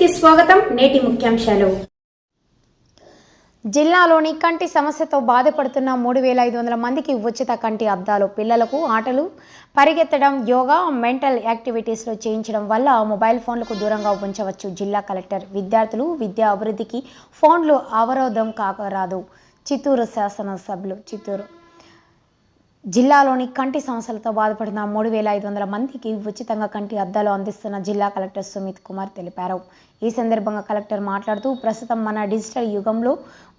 కి స్వాగతం. నేటి ముఖ్యాంశాలు. జిల్లాలోని కంటి సమస్యతో బాధపడుతున్న మూడు వేల ఐదు వందల మందికి ఉచిత కంటి అద్దాలు. పిల్లలకు ఆటలు పరిగెత్తడం యోగా మెంటల్ యాక్టివిటీస్లో చేయించడం వల్ల మొబైల్ ఫోన్లకు దూరంగా ఉంచవచ్చు జిల్లా కలెక్టర్. విద్యార్థులు విద్యా అభివృద్ధికి ఫోన్లు అవరోధం కాకరాదు. చిత్తూరు శాసనసభ్యులు చిత్తూరు. జిల్లాలోని కంటి సమస్యలతో బాధపడుతున్న మూడు వేల ఐదు వందల మందికి ఉచితంగా కంటి అద్దాలు అందిస్తున్న జిల్లా కలెక్టర్ సుమిత్ కుమార్ తెలిపారు. ఈ సందర్భంగా కలెక్టర్ మాట్లాడుతూ ప్రస్తుతం మన డిజిటల్ యుగంలో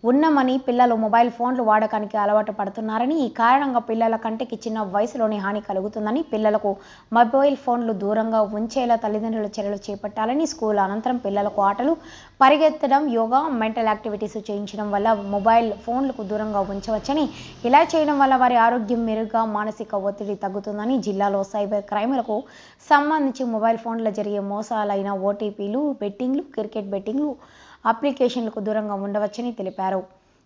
ఉన్నామని పిల్లలు మొబైల్ ఫోన్లు వాడకానికి అలవాటు పడుతున్నారని ఈ కారణంగా పిల్లల కంటికి చిన్న వయసులోనే హాని కలుగుతుందని పిల్లలకు మొబైల్ ఫోన్లు దూరంగా ఉంచేలా తల్లిదండ్రులు చర్యలు చేపట్టాలని స్కూల్ అనంతరం పిల్లలకు ఆటలు పరిగెత్తడం యోగా మెంటల్ యాక్టివిటీస్ చేయించడం వల్ల మొబైల్ ఫోన్లకు దూరంగా ఉంచవచ్చని ఇలా చేయడం వల్ల వారి ఆరోగ్యం మెరుగ్గా మానసిక ఒత్తిడి తగ్గుతుందని జిల్లాలో సైబర్ క్రైమ్లకు సంబంధించి మొబైల్ ఫోన్ల జరిగే మోసాలైన ఓటీపీలు బెట్టింగ్లు క్రికెట్ బెట్టింగ్లు అప్లికేషన్లకు దూరంగా ఉండవచ్చని తెలిపారు.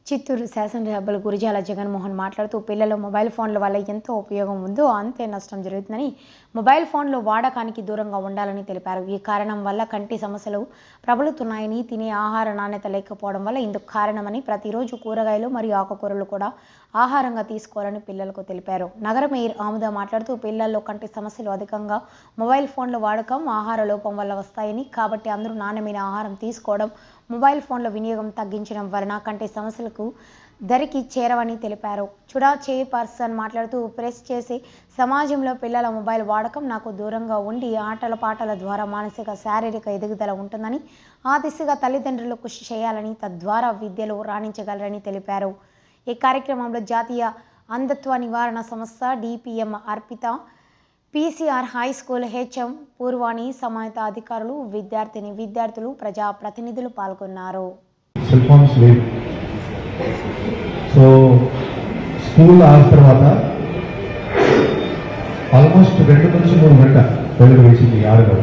చిత్తూరు శాసనసభ్యులు గురిజాల జగన్మోహన్ మాట్లాడుతూ పిల్లలు మొబైల్ ఫోన్ల వల్ల ఎంతో ఉపయోగం ఉందో అంతే నష్టం జరుగుతుందని మొబైల్ ఫోన్లు వాడకానికి దూరంగా ఉండాలని తెలిపారు. ఈ కారణం వల్ల కంటి సమస్యలు ప్రబలుతున్నాయని తినే ఆహార నాణ్యత లేకపోవడం వల్ల ఇందుకు కారణమని ప్రతిరోజు కూరగాయలు మరియు ఆకుకూరలు కూడా ఆహారంగా తీసుకోవాలని పిల్లలకు తెలిపారు. నగర మేయర్ ఆముద మాట్లాడుతూ పిల్లల్లో కంటి సమస్యలు అధికంగా మొబైల్ ఫోన్ల వాడకం ఆహార లోపం వల్ల వస్తాయని కాబట్టి అందరూ నాణ్యమైన ఆహారం తీసుకోవడం మొబైల్ ఫోన్ల వినియోగం తగ్గించడం వలన కంటి సమస్యలకు దరికి చేరవని తెలిపారు. చుడా చైర్పర్సన్ మాట్లాడుతూ ప్రెస్ చేసి సమాజంలో పిల్లల మొబైల్ వాడకం నాకు దూరంగా ఉండి ఆటల పాటల ద్వారా మానసిక శారీరక ఎదుగుదల ఉంటుందని ఆ దిశగా తల్లిదండ్రులు కృషి చేయాలని తద్వారా విద్యలో రాణించగలరని తెలిపారు. ఈ కార్యక్రమంలో జాతీయ అంధత్వ నివారణ సంస్థ DPM Arpita PCR high school HM పూర్వాణి సమాహిత అధికారులు విద్యార్థిని విద్యార్థులు ప్రజా ప్రతినిధులు పాల్గొన్నారు సో స్కూల్ ఆగిన తర్వాత ఆల్మోస్ట్ రెండు నుంచి మూడు గంట వెలుగు వేసింది ఆరుగా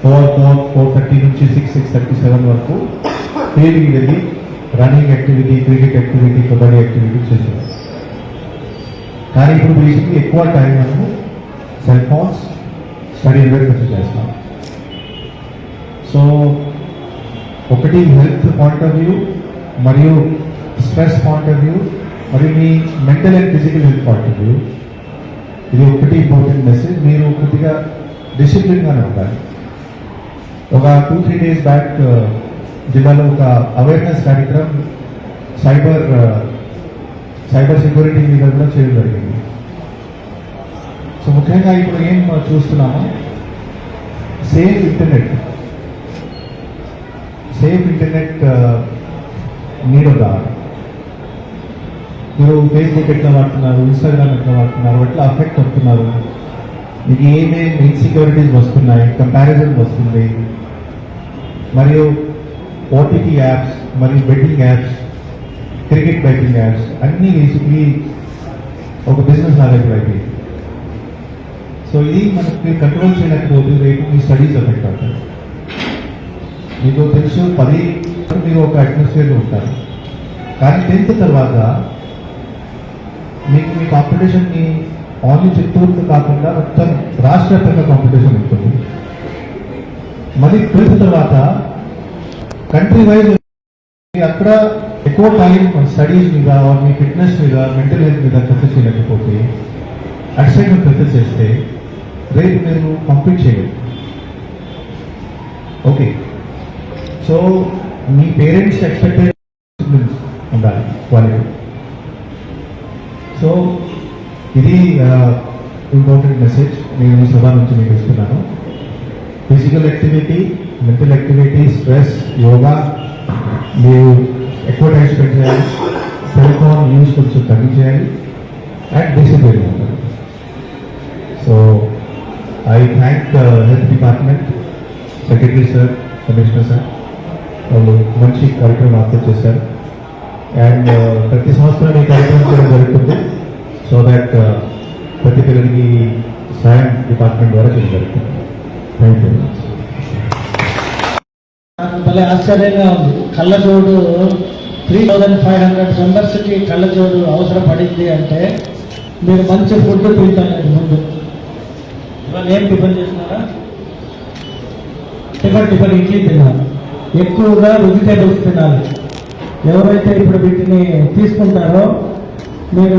ఫోర్ ఫోర్ ఫోర్ థర్టీ నుంచి సిక్స్ సిక్స్ థర్టీ సెవెన్ వరకు ఫీల్డ్కి వెళ్ళి running activity cricket activity kabaddi activity చేసేవారు కానీ ఇప్పుడు బేసిక్లీ ఎక్కువ టైం మనము సెల్ ఫోన్స్ స్టడీ మీద ఖర్చు చేస్తాం. సో ఒకటి హెల్త్ పాయింట్ ఆఫ్ వ్యూ మరియు స్ట్రెస్ పాయింట్ ఆఫ్ వ్యూ మరియు మీ mental and physical health point of view ఇది ఒకటి ఇంపార్టెంట్ మెసేజ్ మీరు కొద్దిగా డిసిప్లిన్గానే ఉండాలి. ఒక టూ త్రీ డేస్ బ్యాక్ జిల్లాలో ఒక అవేర్నెస్ కార్యక్రమం సైబర్ సైబర్ సెక్యూరిటీ మీద కూడా చేయడం జరిగింది. సో ముఖ్యంగా ఇప్పుడు ఏం చూస్తున్నామో safe internet safe internet need మీరు ఫేస్బుక్ ఎట్లా వాడుతున్నారు ఇన్స్టాగ్రామ్ ఎట్లా వాడుతున్నారు ఎట్లా అఫెక్ట్ అవుతున్నారు మీకు ఏమేమి ఇన్సెక్యూరిటీస్ వస్తున్నాయి కంపారిజన్ వస్తుంది మరియు ఓటీటీ యాప్స్ మరియు betting apps cricket betting apps అన్నీ బేసిక్లీ ఒక బిజినెస్ లాగా సో ఇది మనకి కంట్రోల్ చేయలేకపోతే రేపు మీ స్టడీస్ ఎఫెక్ట్ అవుతాయి మీకు తెలుసు పది మీరు ఒక అట్మాస్ఫియర్లో ఉంటారు. కానీ టెన్త్ తర్వాత మీకు మీ కాంపిటీషన్ని ఓన్లీ చిత్తూరుతో కాకుండా మొత్తం రాష్ట్ర వ్యాప్తంగా కాంపిటీషన్ ఉంటుంది. మళ్ళీ ట్వెల్త్ తర్వాత కంట్రీ వైజ్ అక్కడ ఎక్కువ టైం స్టడీస్ మీద మీ ఫిట్నెస్ మీద మెంటల్ హెల్త్ మీద ఖర్చు చేయలేకపోతే అటు ఖర్చు చేస్తే రేపు మీరు కంప్లీట్ చేయలేదు ఓకే సో మీ పేరెంట్స్ ఎక్స్పెక్టెడ్ ఉండాలి క్వాలిటీ సో ఇది ఇంపార్టెంట్ మెసేజ్ నేను సభ నుంచి మీకు ఇస్తున్నాను. Physical activity mental activity stress yoga మీరు ఎక్కువ టైం స్పెండ్ చేయాలి. సెల్ ఫోన్ యూస్ కొంచెం తగ్గించేయాలి. అండ్ డిసిప్లిన్ ఉండాలి so I thank health department secretary sir commissioner sir వాళ్ళు మంచి కార్యక్రమం ఆఫర్ చేశారు. అండ్ uh, ప్రతి సంవత్సరం ఈ కార్యక్రమం చేయడం జరుగుతుంది. సో దాట్ uh, ప్రతి పిల్లలకి సాయం డిపార్ట్మెంట్ ద్వారా చేయడం జరుగుతుంది. థ్యాంక్ యూ నాకు భలే ఆశ్చర్యంగా ఉంది. కళ్ళజోడు త్రీ థౌజండ్ ఫైవ్ హండ్రెడ్ మెంబర్స్కి కళ్ళజోడు అవసరం పడింది అంటే మీరు మంచి ఫుడ్ తింటానండి ముందు. ఇవాళ ఏం టిఫిన్ చేస్తున్నారా? టిఫిన్ టిఫన్ ఇడ్లీ తినాలి. ఎక్కువగా వెజిటేబుల్స్ తినాలి. ఎవరైతే ఇప్పుడు వీటిని తీసుకుంటారో మీరు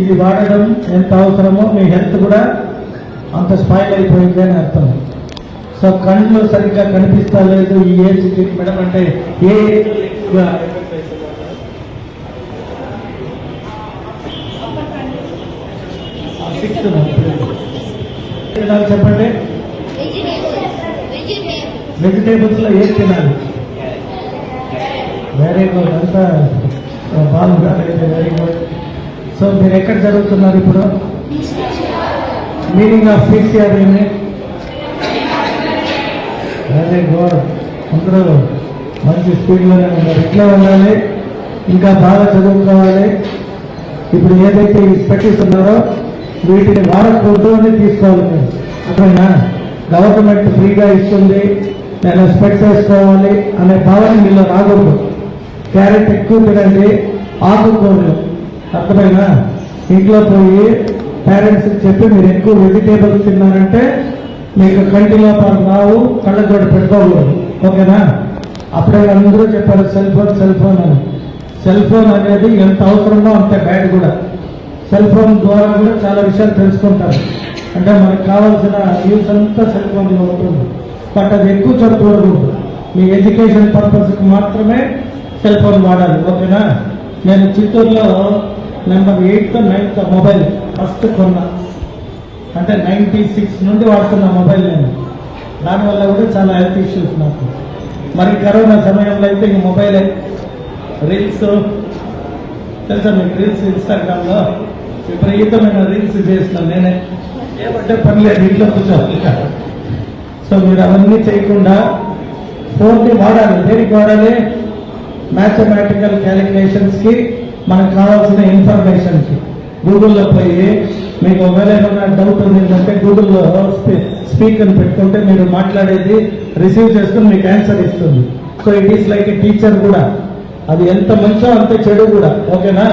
ఇది వాడడం ఎంత అవసరమో మీ హెల్త్ కూడా అంత స్పాయిల్ అయిపోయింది అని అర్థం. సో కళ్ళు సరిగ్గా కనిపిస్తా లేదు ఈ ఏజ్ మేడం అంటే ఏ చెప్పండి. వెజిటేబుల్స్లో ఏం తినాలి? వెరీ గుడ్ అంతా బాగుందా. వెరీ గుడ్ సో మీరు ఎక్కడ చదువుతున్నారు ఇప్పుడు? Meaning of PCR unit very good అందరూ మంచి స్పీడ్లోనే ఉన్నారు. ఇట్లా ఉండాలి? ఇంకా బాగా చదువుకోవాలి. ఇప్పుడు ఏదైతే ఈ స్పెక్టిస్ ఉన్నారో వీటిని వాడకూడదు అని తీసుకోవాలి మీరు. అర్థమైనా గవర్నమెంట్ ఫ్రీగా ఇస్తుంది. నేను స్పెక్ట్స్ వేసుకోవాలి అనే భావన మీలో రాకూడదు. క్యారెట్ ఎక్కువ తినండి ఆకుకూరలు అర్థమైనా ఇంట్లో పోయి పేరెంట్స్కి చెప్పి మీరు ఎక్కువ వెజిటేబుల్స్ తిన్నారంటే మీకు కంటి లోపాలు రావు కళ్ళజోడు పెట్టుకోకూడదు. ఓకేనా? అప్పుడే అందరూ చెప్పారు సెల్ ఫోన్ సెల్ ఫోన్ అని. సెల్ ఫోన్ అనేది ఎంత అవసరమో అంత బ్యాడ్ కూడా. సెల్ ఫోన్ ద్వారా కూడా చాలా విషయాలు తెలుసుకుంటారు. అంటే మనకు కావాల్సిన యూస్ అంతా సెల్ ఫోన్లో ఉంటుంది. బట్ అది ఎక్కువ చెప్పకూడదు మీ ఎడ్యుకేషన్ పర్పస్కి మాత్రమే సెల్ ఫోన్ వాడాలి. ఓకేనా? నేను చిత్తూరులో number eighth ninth mobile first కొన్నా. అంటే నైంటీ సిక్స్ నుండి వాడుతున్న మొబైల్ నేను దానివల్ల కూడా చాలా హెల్త్ ఇష్యూస్ నాకు. మరి కరోనా సమయంలో అయితే ఈ మొబైల్ రీల్స్ తెలుసా మీకు రీల్స్ ఇన్స్టాగ్రామ్లో విపరీతమైన రీల్స్ చేస్తున్నాను నేనే. ఏమంటే పని లేదు ఇంట్లో కూర్చోవాలి. సో మీరు అవన్నీ చేయకుండా ఫోన్ని వాడాలి. దేనికి వాడాలి? మ్యాథమెటికల్ క్యాలిక్యులేషన్స్కి మనకు కావాల్సిన ఇన్ఫర్మేషన్కి గూగుల్లో పోయి మీకు ఒకవేళ ఏమైనా డౌట్ ఏంటంటే గూగుల్లో స్పీకర్ పెట్టుకుంటే మీరు మాట్లాడేది రిసీవ్ చేసుకుని మీకు ఆన్సర్ ఇస్తుంది. So it is like a teacher కూడా. అది ఎంత మంచో అంత చెడు కూడా. ఓకేనా?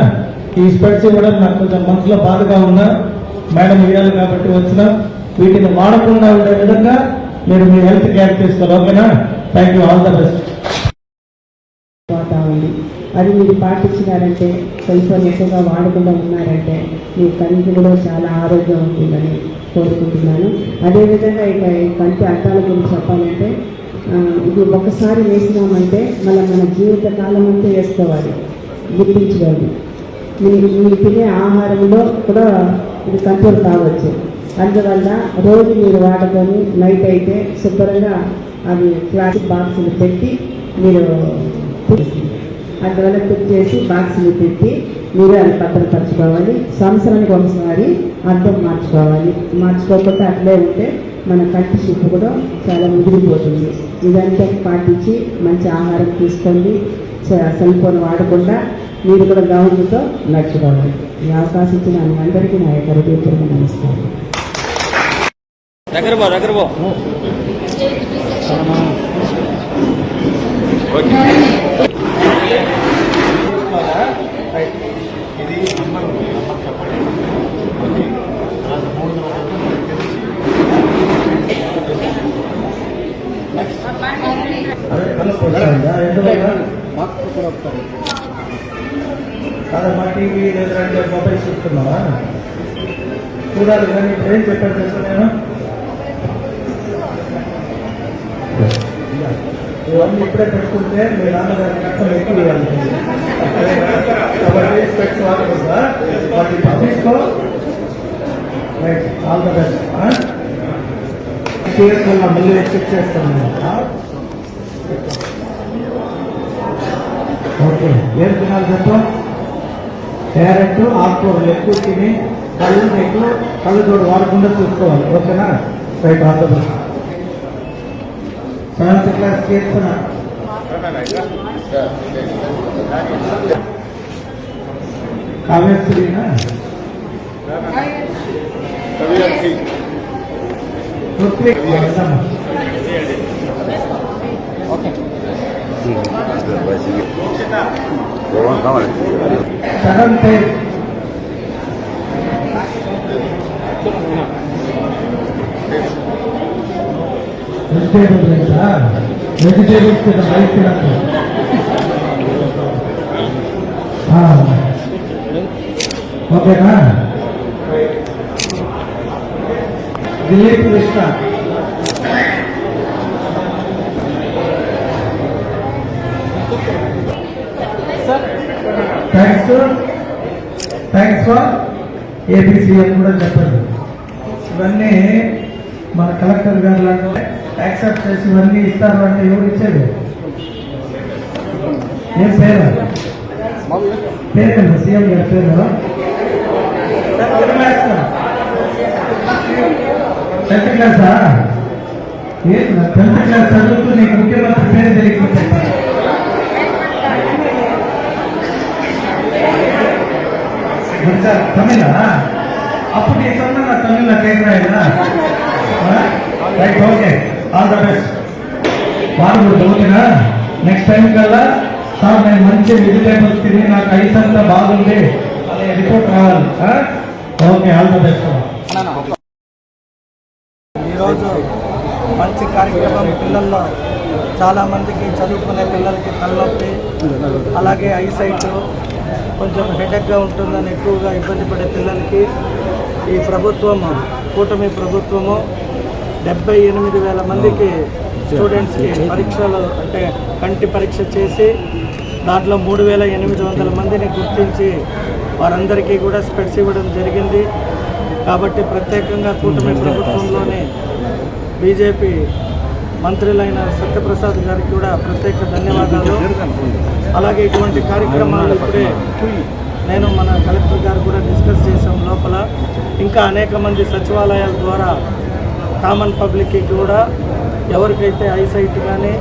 ఈ స్పెట్స్ ఇవ్వడం నాకు కొంచెం మనసులో బాధగా ఉన్నా మేడం ఇవ్వాలి కాబట్టి వచ్చిన వీటిని వాడకుండా ఉండే విధంగా మీరు మీ హెల్త్ కేర్ తీసుకోవాలి. ఓకేనా? Thank you all the best పోతా ఉంది అది మీరు పాటించినారంటే సెల్ ఫోన్ ఎక్కువగా వాడకుండా ఉన్నారంటే మీ కంటి కూడా చాలా ఆరోగ్యం ఉంటుందని కోరుకుంటున్నాను. అదేవిధంగా ఇక ఈ కంటి అర్థాల గురించి చెప్పాలంటే ఇది ఒకసారి వేసినామంటే మళ్ళీ మన జీవిత కాలం అంతా వేసుకోవాలి. గుర్తించుకోవాలి మీరు మీరు తినే ఆహారంలో కూడా ఇది కంట్రోల్ కావచ్చు. అందువల్ల రోజు మీరు వాడుకొని నైట్ అయితే శుభ్రంగా అవి ప్లాస్టిక్ బాక్సులు పెట్టి మీరు అందువల్ల కుక్ చేసి బాక్సులు పెట్టి మీరు అది భద్రపరచుకోవాలి. సంవత్సరానికి ఒకసారి అర్థం మార్చుకోవాలి. మార్చుకోకపోతే అట్లే ఉంటే మన కంటి షిప్ కూడా చాలా ముదిరిపోతుంది. ఇదంతా పాటించి మంచి ఆహారం తీసుకోండి. సెల్ ఫోన్ వాడకుండా మీరు కూడా గవర్నమెంట్తో నడుచుకోవాలి. ఈ అవకాశం ఇచ్చిన మీ అందరికీ నా యొక్క హృదయపూర్వక నమస్కారం. దగ్గర ఇది నంబర్ నంబర్ చెప్పండి మూడు అదే టీవీ లేదంటే మొబైల్ చూస్తున్నావా చూడాలి కానీ ఇప్పుడు ఏం చెప్పాను తెలుసా నేను? ఇవన్నీ ఇప్పుడే పెట్టుకుంటే మీ నాన్నగారి కష్టం ఎక్కువ ఇవ్వాలి. కాబట్టి స్పెక్స్ వాడకూడదా వాటి రైట్ ఆల్ ద బెస్ట్. మళ్ళీ చెక్ చేస్తాను ఓకే ఏం తినాలి చెప్పు? క్యారెట్ ఆకుకూరలు ఎక్కువ తిని కళ్ళు మీకు కళ్ళు తోడు వాడకుండా చూసుకోవాలి. ఓకేనా? Right all the best. Seventh class చేస్తున్నా కావ్యశ్రీనా పృథ్వీ వెళ్దామా? సెవెంత్ వెజిటేబుల్ రైసా వెజిటేబుల్స్ తిన రైస్ తినకు ఆ. ఓకేనా Dileep Krishna thanks thanks for AP CM కూడా చెప్పండి ఇవన్నీ మన కలెక్టర్ గారు లాంటి యాక్సెప్ట్ చేసి ఇవన్నీ ఇస్తారు అంటే ఎవరు ఇచ్చేది? ఏం పేరు? పేరు సీఎం గారి పేరు టెన్త్ క్లాసా ఏం టెన్త్ క్లాస్ చదువుతూ నీకు ముఖ్యమంత్రి పేరు తెలియకపోతే? గుర్తా తమిళ? అప్పుడు నీ సొంతంగా తమిళ కేకరాయనా right okay all the best బాగా కూడా ఓకేనా? నెక్స్ట్ టైం కల్లా సార్ నేను మంచి వెజిటేబుల్స్ తిని నాకు ఐస్ అంతా బాగుంది అనే రిపోర్ట్ రావాలి ఓకే ఆల్ ద బెస్ట్ ఈరోజు మంచి కార్యక్రమం పిల్లల్లో చాలామందికి చదువుకునే పిల్లలకి తలనొప్పి అలాగే ఐసైట్ కొంచెం హెడేక్గా ఉంటుందని ఎక్కువగా ఇబ్బంది పడే పిల్లలకి ఈ ప్రభుత్వము కూటమి ప్రభుత్వము డెబ్బై ఎనిమిది వేల మందికి స్టూడెంట్స్కి పరీక్షలు అంటే కంటి పరీక్ష చేసి దాంట్లో మూడు వేల ఎనిమిది వందల మందిని గుర్తించి వారందరికీ కూడా స్పెట్స్ ఇవ్వడం జరిగింది. కాబట్టి ప్రత్యేకంగా కూటమి ప్రభుత్వంలోని బీజేపీ మంత్రులైన సత్యప్రసాద్ గారికి కూడా ప్రత్యేక ధన్యవాదాలు. అలాగే ఇటువంటి కార్యక్రమాలు ఇప్పుడే నేను మన కలెక్టర్ గారు కూడా డిస్కస్ చేసాం లోపల. ఇంకా అనేక మంది సచివాలయాల ద్వారా కామన్ పబ్లిక్కి కూడా ఎవరికైతే ఐసైట్ కానీ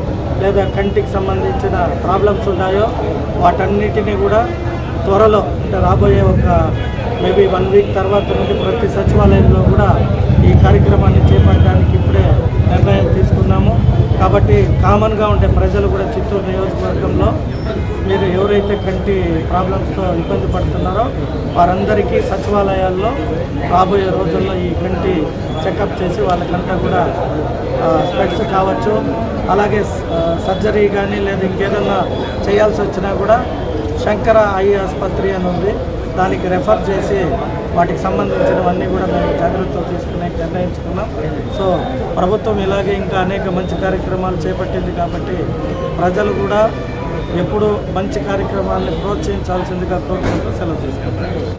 లేదా కంటికి సంబంధించిన ప్రాబ్లమ్స్ ఉన్నాయో వాటన్నిటినీ కూడా త్వరలో అంటే రాబోయే ఒక మేబీ వన్ వీక్ తర్వాత నుండి ప్రతి సచివాలయంలో కూడా ఈ కార్యక్రమాన్ని చేపట్టడానికి ఇప్పుడే నిర్ణయం తీసుకున్నాము. కాబట్టి కామన్గా ఉండే ప్రజలు కూడా చిత్తూరు నియోజకవర్గంలో మీరు ఎవరైతే కంటి ప్రాబ్లమ్స్తో ఇబ్బంది పడుతున్నారో వారందరికీ సచివాలయాల్లో రాబోయే రోజుల్లో ఈ కంటి చెకప్ చేసి వాళ్ళకంతా కూడా స్పెక్స్ కావచ్చు అలాగే సర్జరీ కానీ లేదా ఇంకేదన్నా చేయాల్సి వచ్చినా కూడా శంకర ఐ ఆసుపత్రి అని ఉంది. దానికి రెఫర్ చేసి వాటికి సంబంధించినవన్నీ కూడా మేము జాగ్రత్తలు తీసుకునే నిర్ణయించుకున్నాం. సో ప్రభుత్వం ఇలాగే ఇంకా అనేక మంచి కార్యక్రమాలు చేపట్టింది కాబట్టి ప్రజలు కూడా ఎప్పుడు మంచి కార్యక్రమాలను ప్రోత్సహించాల్సిందిగా కోరుకుంటూ సెలవు తీసుకుంటాం